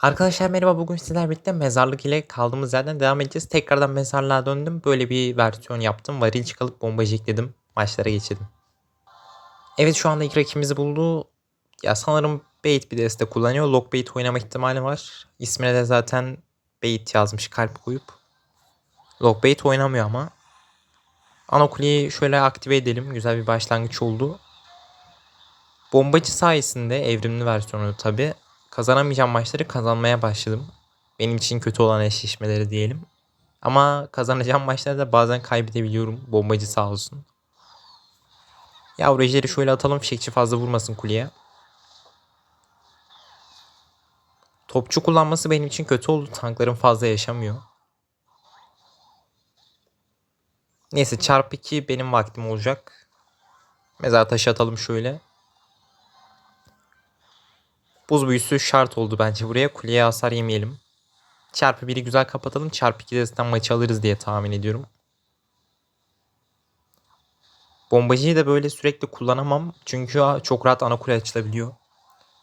Arkadaşlar merhaba bugün sizlerle birlikte mezarlık ile kaldığımız yerden devam edeceğiz. Tekrardan mezarlığa döndüm. Böyle bir versiyon yaptım. Varil çıkalıp bombacı ekledim. Maçlara geçelim. Evet şu anda ilk rakibimizi buldu. Ya sanırım bait bir deste kullanıyor. Lock bait oynama ihtimali var. İsmine de zaten bait yazmış kalp koyup. Lock bait oynamıyor ama. Anokuleyi şöyle aktive edelim. Güzel bir başlangıç oldu. Bombacı sayesinde evrimli versiyonu tabi kazanamayacağım maçları kazanmaya başladım. Benim için kötü olan eşleşmeleri diyelim. Ama kazanacağım maçları da bazen kaybedebiliyorum. Bombacı sağ olsun. Yavru ejderi şöyle atalım. Fişekçi fazla vurmasın kuleye. Topçu kullanması benim için kötü oldu. Tankların fazla yaşamıyor. Neyse çarpı 2 benim vaktim olacak. Mezar taşı atalım şöyle. Buz büyüsü şart oldu bence buraya. Kuleye hasar yemeyelim. Çarpı 1'i güzel kapatalım. Çarpı 2'de zaten maçı alırız diye tahmin ediyorum. Bombacıyı da böyle sürekli kullanamam. Çünkü çok rahat ana kule açılabiliyor.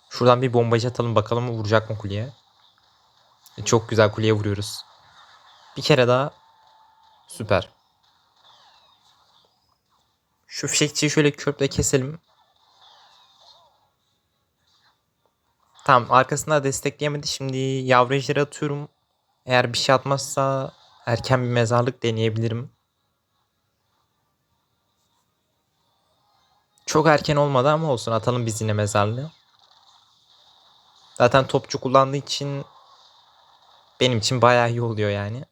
Şuradan bir bombacı atalım bakalım vuracak mı kuleye. Çok güzel kuleye vuruyoruz. Bir kere daha. Süper. Şu fişekçiyi şöyle köple keselim. Tamam arkasında destekleyemedi. Şimdi yavru ejderi atıyorum. Eğer bir şey atmazsa erken bir mezarlık deneyebilirim. Çok erken olmadı ama olsun atalım biz yine mezarlığı. Zaten topçu kullandığı için benim için bayağı iyi oluyor yani.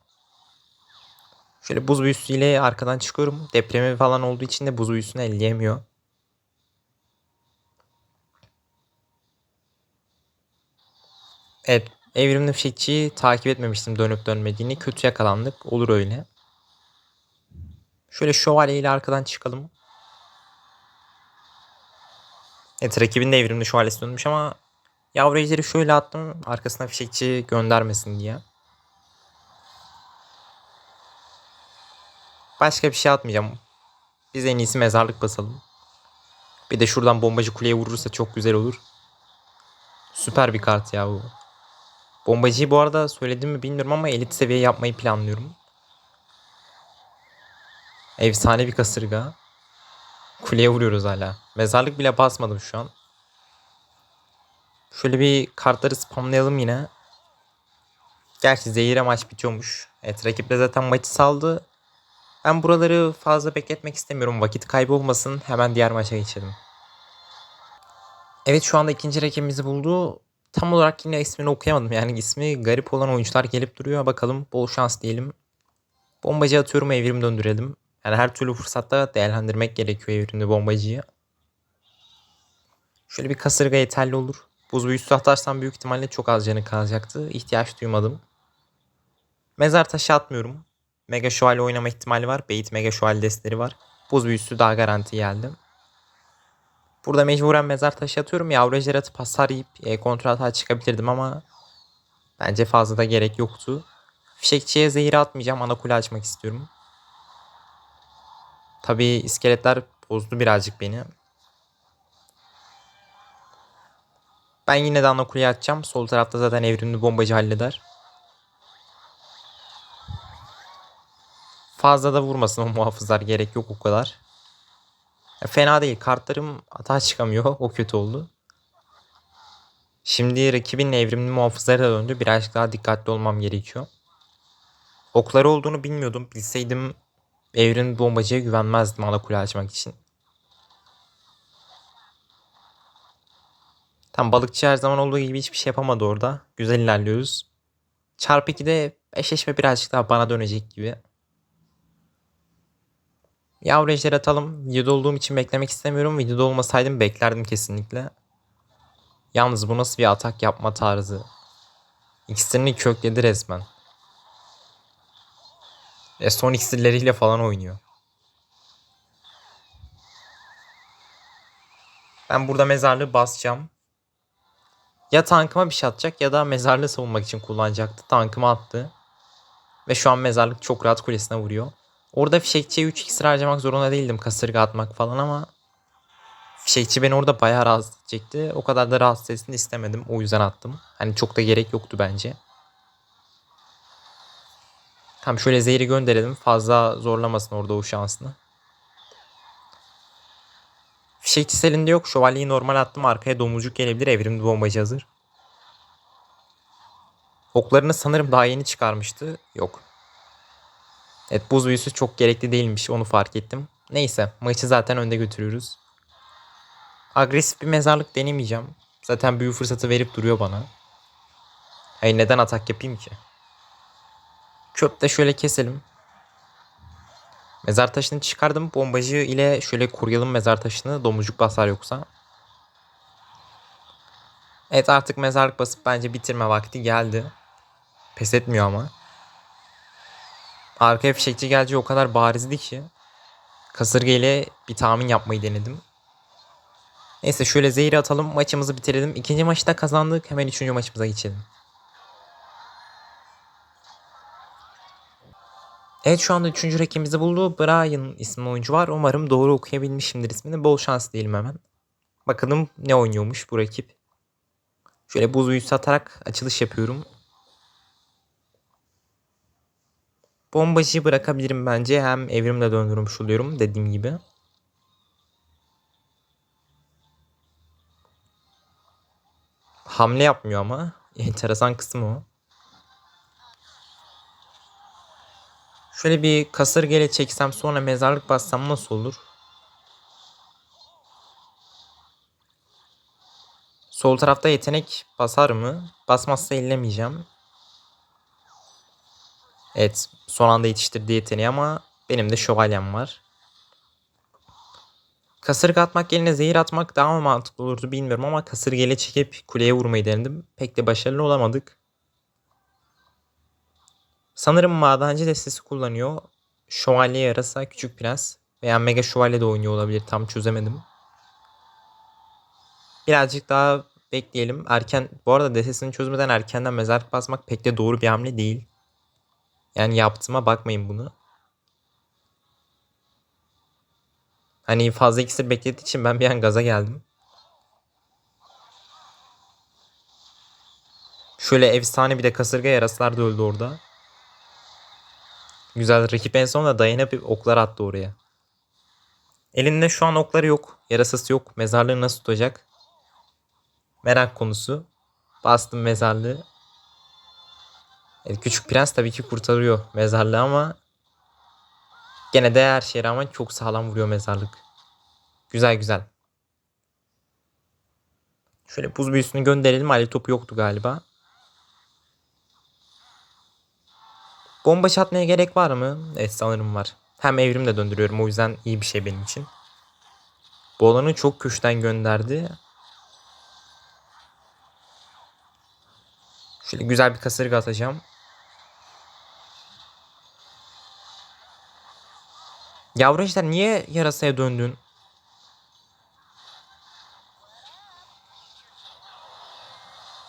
Şöyle buz büyüsüyle arkadan çıkıyorum. Depremi falan olduğu için de buz büyüsünü elleyemiyor. Evet. Evrimli fişekçiyi takip etmemiştim dönüp dönmediğini. Kötü yakalandık. Olur öyle. Şöyle şövalye ile arkadan çıkalım. Evet rakibin de evrimli şövalyesi dönmüş ama yavru ejderi şöyle attım. Arkasına fişekçi göndermesin diye. Başka bir şey atmayacağım. Biz en iyisi mezarlık basalım. Bir de şuradan bombacı kuleye vurursa çok güzel olur. Süper bir kart ya bu. Bombacıyı bu arada söyledim mi bilmiyorum ama elit seviye yapmayı planlıyorum. Efsane bir kasırga. Kuleye vuruyoruz hala. Mezarlık bile basmadım şu an. Şöyle bir kartları spamlayalım yine. Gerçi zehire maç bitiyormuş. Evet rakip de zaten maçı saldı. Ben buraları fazla bekletmek istemiyorum. Vakit kaybı olmasın. Hemen diğer maça geçelim. Evet şu anda ikinci rakibimizi buldu tam olarak yine ismini okuyamadım. Yani ismi garip olan oyuncular gelip duruyor. Bakalım bol şans diyelim. Bombacı atıyorum evrim döndürelim. Yani her türlü fırsatta değerlendirmek gerekiyor evrimli bombacıyı. Şöyle bir kasırga yeterli olur. Buz büyüsü atarsam büyük ihtimalle çok az canı kalacaktı. İhtiyaç duymadım. Mezar taşı atmıyorum. Mega şövalye oynama ihtimali var. Bait mega şövalye destleri var. Buz büyüsü daha garanti geldi. Burada mecburen mezar taşı atıyorum. Yavru ejder atıp hasar yiyip e, kontrol hata çıkabilirdim ama bence fazla da gerek yoktu. Fişekçiye zehir atmayacağım. Ana kule açmak istiyorum. Tabi iskeletler bozdu birazcık beni. Ben yine de ana kuleyi açacağım. Sol tarafta zaten evrimli bombacı halleder. Fazla da vurmasın o muhafızlar gerek yok o kadar. Fena değil. Kartlarım hata çıkamıyor. O kötü oldu. Şimdi rakibin evrimli muhafızları da döndü. Birazcık daha dikkatli olmam gerekiyor. Okları olduğunu bilmiyordum. Bilseydim evrimli bombacıya güvenmezdim ana kule açmak için. Tam balıkçı her zaman olduğu gibi hiçbir şey yapamadı orada. Güzel ilerliyoruz. Çarpı 2'de eşleşme birazcık daha bana dönecek gibi. Yavru ejder atalım. Videoda olduğum için beklemek istemiyorum. Videoda olmasaydım beklerdim kesinlikle. Yalnız bu nasıl bir atak yapma tarzı. İksirini kökledi resmen. Ve son iksirleriyle falan oynuyor. Ben burada mezarlığı basacağım. Ya tankıma bir şey atacak ya da mezarlığı savunmak için kullanacaktı. Tankıma attı. Ve şu an mezarlık çok rahat kulesine vuruyor. Orada fişekçiye 3 iksir harcamak zorunda değildim kasırga atmak falan ama Fişekçi beni orada bayağı rahatsız edecekti. O kadar da rahatsız etsin istemedim. O yüzden attım. Hani çok da gerek yoktu bence. Tam şöyle zehri gönderelim. Fazla zorlamasın orada o şansını. Fişekçi selinde yok. Şövalyeyi normal attım. Arkaya domuzcuk gelebilir. Evrimli bombacı hazır. Oklarını sanırım daha yeni çıkarmıştı. Yok. Evet buz büyüsü çok gerekli değilmiş. Onu fark ettim. Neyse maçı zaten önde götürüyoruz. Agresif bir mezarlık denemeyeceğim. Zaten büyü fırsatı verip duruyor bana. Hayır neden atak yapayım ki? Çöp de şöyle keselim. Mezar taşını çıkardım. Bombacı ile şöyle koruyalım mezar taşını. Domuzcuk basar yoksa. Evet artık mezarlık basıp bence bitirme vakti geldi. Pes etmiyor ama. Arkaya fişekçi geleceği o kadar barizdi ki. Kasırga ile bir tahmin yapmayı denedim. Neyse şöyle zehri atalım maçımızı bitirelim. İkinci maçta kazandık. Hemen üçüncü maçımıza geçelim. Evet şu anda üçüncü rakibimizi buldu. Brian isimli oyuncu var. Umarım doğru okuyabilmişimdir ismini. Bol şans diyelim hemen. Bakalım ne oynuyormuş bu rakip. Şöyle buz büyüsü atarak açılış yapıyorum. Bombacıyı bırakabilirim bence. Hem evrimle döndürmüş oluyorum dediğim gibi. Hamle yapmıyor ama. Enteresan kısmı o. Şöyle bir kasırgayla çeksem sonra mezarlık bassam nasıl olur? Sol tarafta yetenek basar mı? Basmazsa ellemeyeceğim. Evet son anda yetiştirdiği yeteneği ama benim de şövalyem var. Kasırga atmak yerine zehir atmak daha mı mantıklı olurdu bilmiyorum ama kasırgayla çekip kuleye vurmayı denedim. Pek de başarılı olamadık. Sanırım madenci destesi kullanıyor. Şövalye yarasa küçük prens veya mega şövalye de oynuyor olabilir tam çözemedim. Birazcık daha bekleyelim. Erken bu arada destesini çözmeden erkenden mezarlık basmak pek de doğru bir hamle değil. Yani yaptığıma bakmayın bunu. Hani fazla iksir beklediği için ben bir an gaza geldim. Şöyle efsane bir de kasırga yaraslar da öldü orada. Güzel rakip en sonunda dayanıp oklar attı oraya. Elinde şu an okları yok. Yarasası yok. Mezarlığı nasıl tutacak? Merak konusu. Bastım mezarlığı. Evet, Küçük Prens tabii ki kurtarıyor mezarlığı ama gene de her şeye rağmen çok sağlam vuruyor mezarlık. Güzel güzel. Şöyle buz büyüsünü gönderelim. Ali topu yoktu galiba. Bomba çatmaya gerek var mı? Evet sanırım var. Hem evrim de döndürüyorum o yüzden iyi bir şey benim için. Bu olanı çok köşten gönderdi. Şöyle güzel bir kasırga atacağım. Yavru ejder niye yarasaya döndün?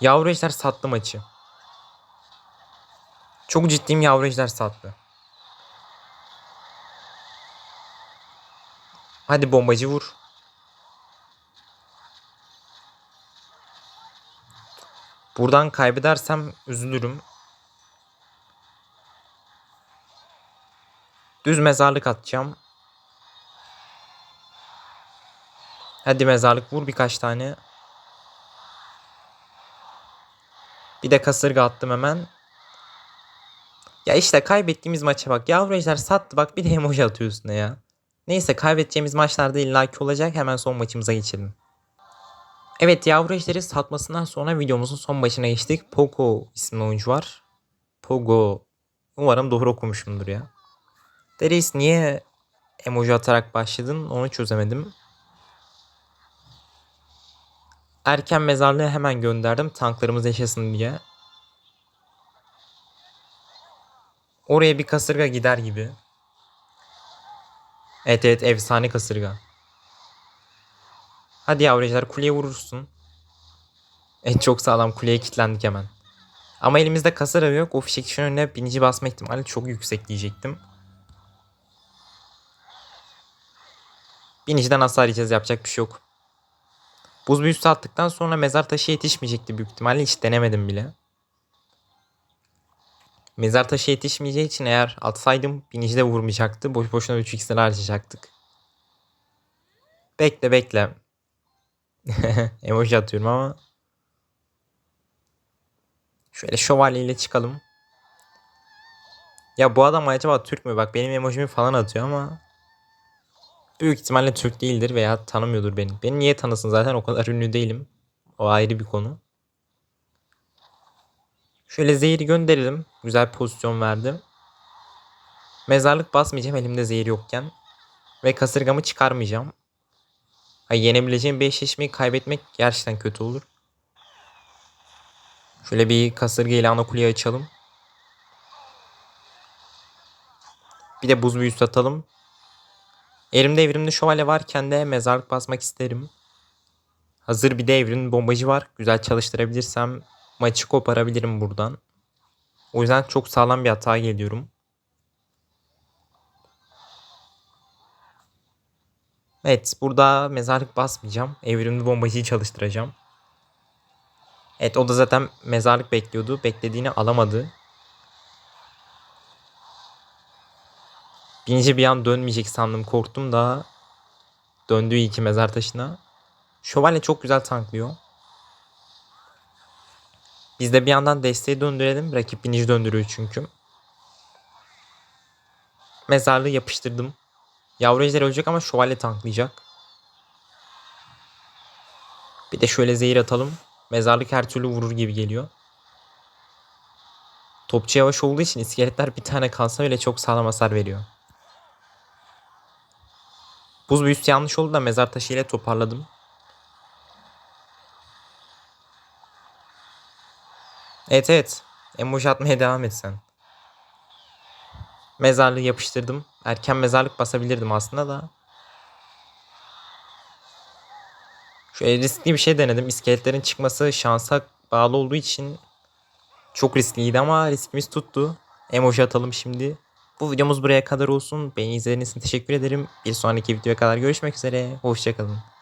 Yavru ejder sattı maçı. Çok ciddiyim yavru ejder sattı. Hadi bombacı vur. Buradan kaybedersem üzülürüm. Düz mezarlık atacağım. Hadi mezarlık vur birkaç tane. Bir de kasırga attım hemen. Ya işte kaybettiğimiz maça bak. Yavru ejder sattı bak bir de emoji atıyorsun ya. Neyse kaybedeceğimiz maçlarda illaki olacak. Hemen son maçımıza geçelim. Evet yavru ejderi satmasından sonra videomuzun son başına geçtik. Pogo isimli oyuncu var. Pogo. Umarım doğru okumuşumdur ya. Darius niye emoji atarak başladın onu çözemedim. Erken mezarlığı hemen gönderdim tanklarımız yaşasın diye. Oraya bir kasırga gider gibi. Evet evet efsane kasırga. Hadi yavrucular kuleye vurursun. Evet çok sağlam kuleye kilitlendik hemen. Ama elimizde kasırga yok. O fişek önüne binici basma ihtimali çok yüksek diyecektim. Biniciden hasar yiyeceğiz yapacak bir şey yok. Buz büyüsü attıktan sonra mezar taşı yetişmeyecekti büyük ihtimalle. Hiç denemedim bile. Mezar taşı yetişmeyeceği için eğer atsaydım binici de vurmayacaktı. Boş boşuna 3 x'leri harcayacaktı. Bekle bekle. Emoji atıyorum ama. Şöyle şövalye ile çıkalım. Ya bu adam acaba Türk mü? Bak benim emojimi falan atıyor ama. Büyük ihtimalle Türk değildir veya tanımıyordur beni. Beni niye tanısın zaten o kadar ünlü değilim. O ayrı bir konu. Şöyle zehri gönderelim. Güzel pozisyon verdi. Mezarlık basmayacağım elimde zehir yokken. Ve kasırgamı çıkarmayacağım. Ay, yenebileceğim 5 eşmeyi kaybetmek gerçekten kötü olur. Şöyle bir kasırga ile ana açalım. Bir de buz büyüsü atalım. Elimde evrimli şövalye varken de mezarlık basmak isterim. Hazır bir de evrimli bombacı var. Güzel çalıştırabilirsem maçı koparabilirim buradan. O yüzden çok sağlam bir hata geliyorum. Evet burada mezarlık basmayacağım. Evrimli bombacıyı çalıştıracağım. Evet o da zaten mezarlık bekliyordu. Beklediğini alamadı. Bininci bir an dönmeyecek sandım korktum da döndüğü iki mezar taşına. Şövalye çok güzel tanklıyor. Biz de bir yandan desteği döndürelim. Rakip binici döndürüyor çünkü. Mezarlığı yapıştırdım. Yavru ejder ölecek ama şövalye tanklayacak. Bir de şöyle zehir atalım. Mezarlık her türlü vurur gibi geliyor. Topçu yavaş olduğu için iskeletler bir tane kalsa bile çok sağlam hasar veriyor. Buz büyüsü yanlış oldu da mezar taşı ile toparladım. Evet evet. Emoji atmaya devam et sen. Mezarlığı yapıştırdım. Erken mezarlık basabilirdim aslında da. Şöyle riskli bir şey denedim. İskeletlerin çıkması şansa bağlı olduğu için çok riskliydi ama riskimiz tuttu. Emoji atalım şimdi. Bu videomuz buraya kadar olsun. Beni izlediğiniz için teşekkür ederim. Bir sonraki videoya kadar görüşmek üzere. Hoşçakalın.